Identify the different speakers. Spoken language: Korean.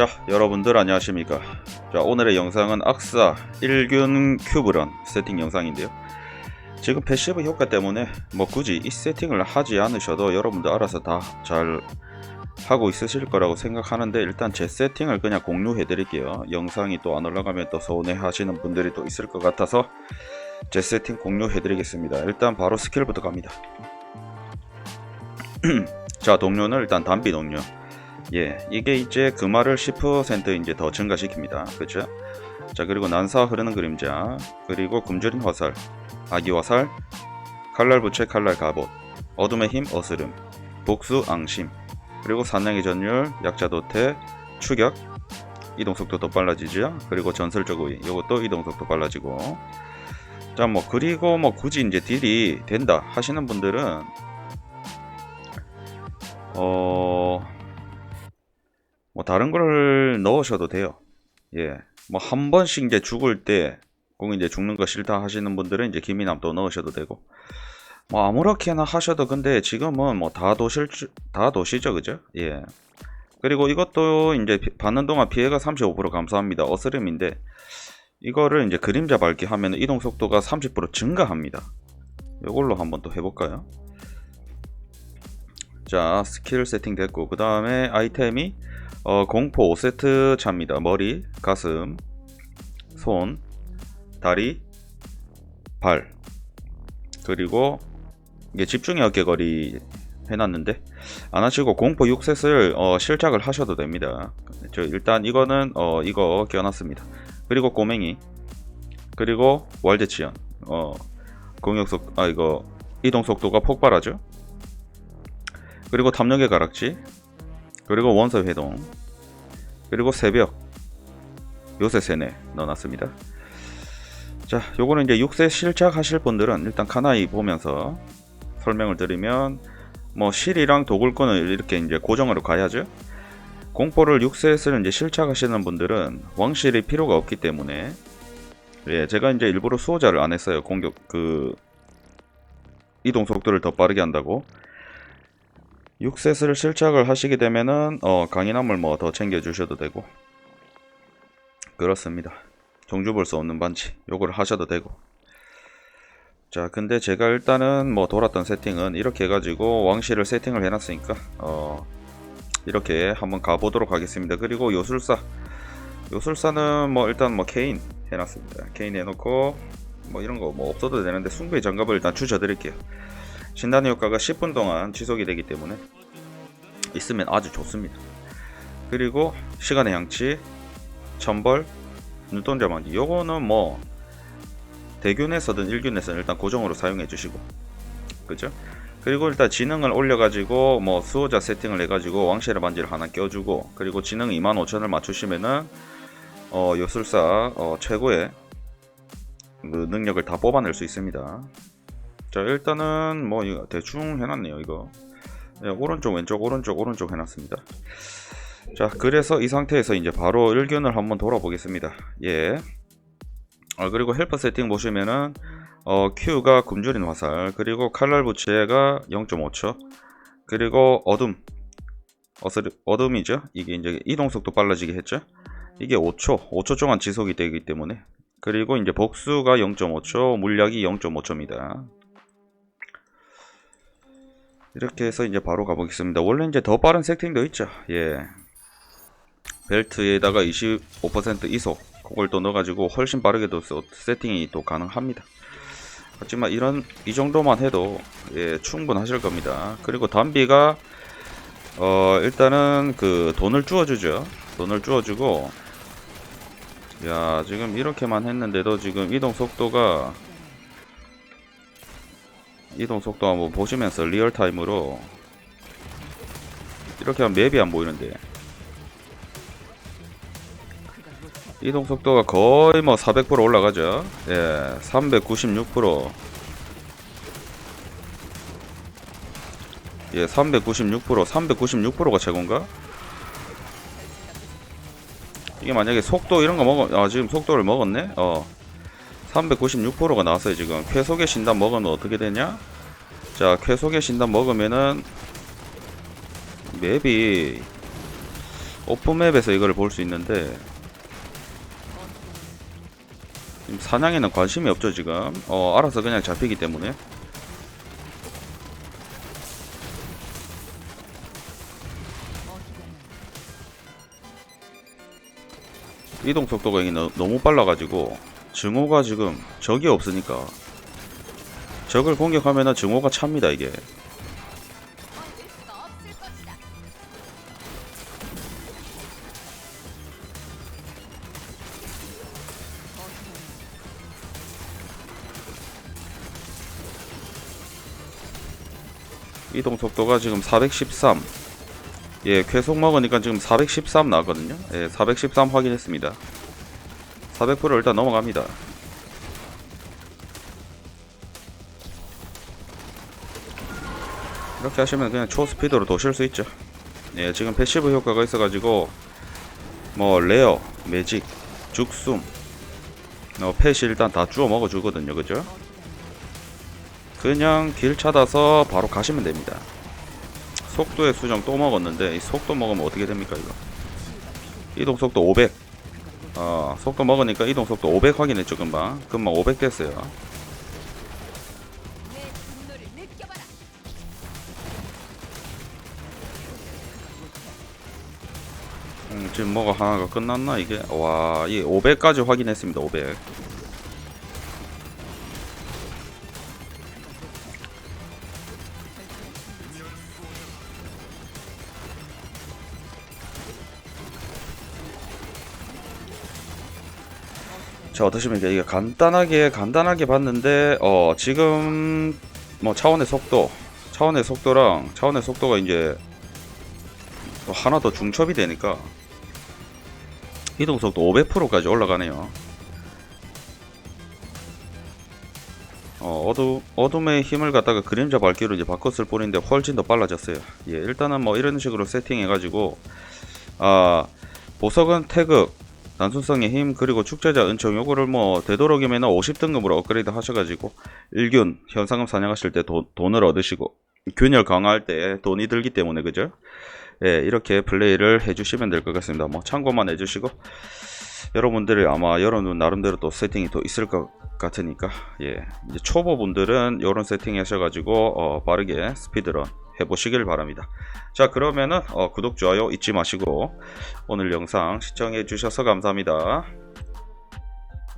Speaker 1: 자 여러분들 안녕하십니까? 자 오늘의 영상은 악사 1균 큐브런 세팅 영상인데요. 지금 패시브 효과 때문에 뭐 굳이 이 세팅을 하지 않으셔도 여러분들 알아서 다 잘 하고 있으실 거라고 생각하는데 일단 제 세팅을 그냥 공유해 드릴게요. 영상이 또 안 올라가면 또 서운해 하시는 분들이 또 있을 것 같아서 제 세팅 공유해 드리겠습니다. 일단 바로 스킬부터 갑니다. 자 동료는 일단 단비 동료 예, 이게 이제 금화를 10% 이제 더 증가시킵니다. 그죠? 자, 그리고 난사 흐르는 그림자, 그리고 굶주린 화살, 아기 화살, 칼날 부채 칼날 갑옷, 어둠의 힘 어스름, 복수 앙심, 그리고 사냥의 전율, 약자 도태, 추격, 이동 속도 더 빨라지죠. 그리고 전설적 우위, 이것도 이동 속도 빨라지고. 자, 뭐 그리고 뭐 굳이 이제 딜이 된다 하시는 분들은 어. 뭐 다른 걸 넣으셔도 돼요. 예. 뭐 한 번씩 이제 죽을 때, 꼭 이제 죽는 거 싫다 하시는 분들은 이제 기미남도 넣으셔도 되고. 뭐 아무렇게나 하셔도 근데 지금은 뭐 다 도실 줄- 다 도시죠, 그죠? 예. 그리고 이것도 이제 피- 받는 동안 피해가 35% 감소합니다. 어스름인데 이거를 이제 그림자 밟기 하면 이동 속도가 30% 증가합니다. 이걸로 한번 또 해볼까요? 자, 스킬 세팅 됐고 그 다음에 아이템이 어, 공포 5세트 차입니다. 머리, 가슴, 손, 다리, 발. 그리고 이게 집중의 어깨거리 해놨는데 안 하시고 공포 6셋을 어, 실착을 하셔도 됩니다. 저 일단 이거는 어, 이거 끼워놨습니다. 그리고 꼬맹이 그리고 월드치연 어, 공격속 아 이거 이동 속도가 폭발하죠. 그리고 탐욕의 가락지 그리고 원서 회동 그리고 새벽 요새 세네 넣어놨습니다. 자 요거는 이제 6세 실착 하실 분들은 일단 카나이 보면서 설명을 드리면 뭐 실이랑 도굴권을 이렇게 이제 고정으로 가야죠. 공포를 6세에서는 이제 실착하시는 분들은 왕실이 필요가 없기 때문에 예 제가 이제 일부러 수호자를 안 했어요. 공격 그 이동 속도를 더 빠르게 한다고 6셋을 실착을 하시게 되면은 어, 강인함을 뭐 더 챙겨 주셔도 되고 그렇습니다. 종주 볼 수 없는 반지 요걸 하셔도 되고 자 근데 제가 일단은 뭐 돌았던 세팅은 이렇게 해가지고 왕실을 세팅을 해놨으니까 어 이렇게 한번 가보도록 하겠습니다. 그리고 요술사 요술사는 뭐 일단 뭐 케인 해놨습니다. 케인 해놓고 뭐 이런 거 뭐 없어도 되는데 숭배의 장갑을 일단 주셔드릴게요. 신단 효과가 10분 동안 지속이 되기 때문에 있으면 아주 좋습니다. 그리고 시간의 양치, 천벌, 눈동자 만기. 요거는 뭐 대균에서든 일균에서는 일단 고정으로 사용해 주시고, 그죠? 그리고 일단 지능을 올려가지고 뭐 수호자 세팅을 해가지고 왕실의 반지를 하나 껴주고, 그리고 지능 25,000을 맞추시면은 어, 요술사 어, 최고의 그 능력을 다 뽑아낼 수 있습니다. 자 일단은 뭐 이거 대충 해놨네요 이거. 예, 오른쪽 왼쪽 오른쪽 오른쪽 해놨습니다. 자 그래서 이 상태에서 이제 바로 1균을 한번 돌아보겠습니다. 예. 아, 그리고 헬퍼 세팅 보시면은 어, Q가 굶주린 화살 그리고 칼날 부채가 0.5초 그리고 어둠 어스르, 어둠이죠? 이게 이제 이동 속도 빨라지게 했죠? 이게 5초 5초 동안 지속이 되기 때문에. 그리고 이제 복수가 0.5초 물약이 0.5초입니다 이렇게 해서 이제 바로 가보겠습니다. 원래 이제 더 빠른 세팅도 있죠. 예. 벨트에다가 25% 이속 그걸 또 넣어가지고 훨씬 빠르게도 서- 세팅이 또 가능합니다. 하지만 이런 이 정도만 해도 예, 충분하실 겁니다. 그리고 단비가 어 일단은 그 돈을 주어주죠. 돈을 주어주고 야 지금 이렇게만 했는데도 지금 이동 속도가 이동 속도 한번 보시면서 리얼타임으로 이렇게 하면 맵이 안 보이는데. 이동 속도가 거의 뭐 400% 올라가죠. 예, 396% 예, 396% 396%가 최고인가? 이게 만약에 속도 이런 거 먹어 아 지금 속도를 먹었네? 어 396%가 나왔어요 지금. 쾌속의 신단 먹으면 어떻게 되냐? 자 쾌속의 신단 먹으면은 맵이 오픈맵에서 이걸 볼 수 있는데 사냥에는 관심이 없죠 지금. 어 알아서 그냥 잡히기 때문에. 이동 속도가 너무 빨라가지고 증오가 지금 적이 없으니까 적을 공격하면은 증오가 찹니다 이게. 이동 속도가 지금 413. 예, 계속 먹으니까 지금 413 나왔거든요. 예, 413 확인했습니다. 400% 일단 넘어갑니다. 이렇게 하시면 그냥 초스피드로 도실 수 있죠. 예, 지금 패시브 효과가 있어가지고 뭐 레어, 매직, 죽숨, 어, 펫이 일단 다 주워 먹어주거든요, 그죠? 그냥 길 찾아서 바로 가시면 됩니다. 속도의 수정 또 먹었는데 이 속도 먹으면 어떻게 됩니까 이거? 이동 속도 500. 어, 속도 먹으니까 이동 속도 500 확인했죠 금방. 금방 500 됐어요. 음, 지금 뭐가 하나가 끝났나 이게? 와, 이 500까지 확인했습니다. 500. 자 어떠십니까 이게 간단하게 간단하게 봤는데 어 지금 뭐 차원의 속도 차원의 속도랑 차원의 속도가 이제 또 하나 더 중첩이 되니까 이동 속도 500%까지 올라가네요. 어, 어두, 어둠의 힘을 갖다가 그림자 밝기로 이제 바꿨을 뿐인데 훨씬 더 빨라졌어요. 예, 일단은 뭐 이런 식으로 세팅해 가지고, 아, 보석은 태극, 단순성의 힘, 그리고 축제자 은총, 요거를 뭐 되도록이면 50등급으로 업그레이드 하셔가지고, 일균, 현상금 사냥하실 때 돈, 돈을 얻으시고, 균열 강화할 때 돈이 들기 때문에, 그죠? 예, 이렇게 플레이를 해주시면 될 것 같습니다. 뭐 참고만 해주시고 여러분들이 아마 여러분 나름대로 또 세팅이 또 있을 것 같으니까 예, 이제 초보분들은 이런 세팅 하셔가지고 어, 빠르게 스피드런 해보시길 바랍니다. 자 그러면은 어, 구독 좋아요 잊지 마시고 오늘 영상 시청해 주셔서 감사합니다.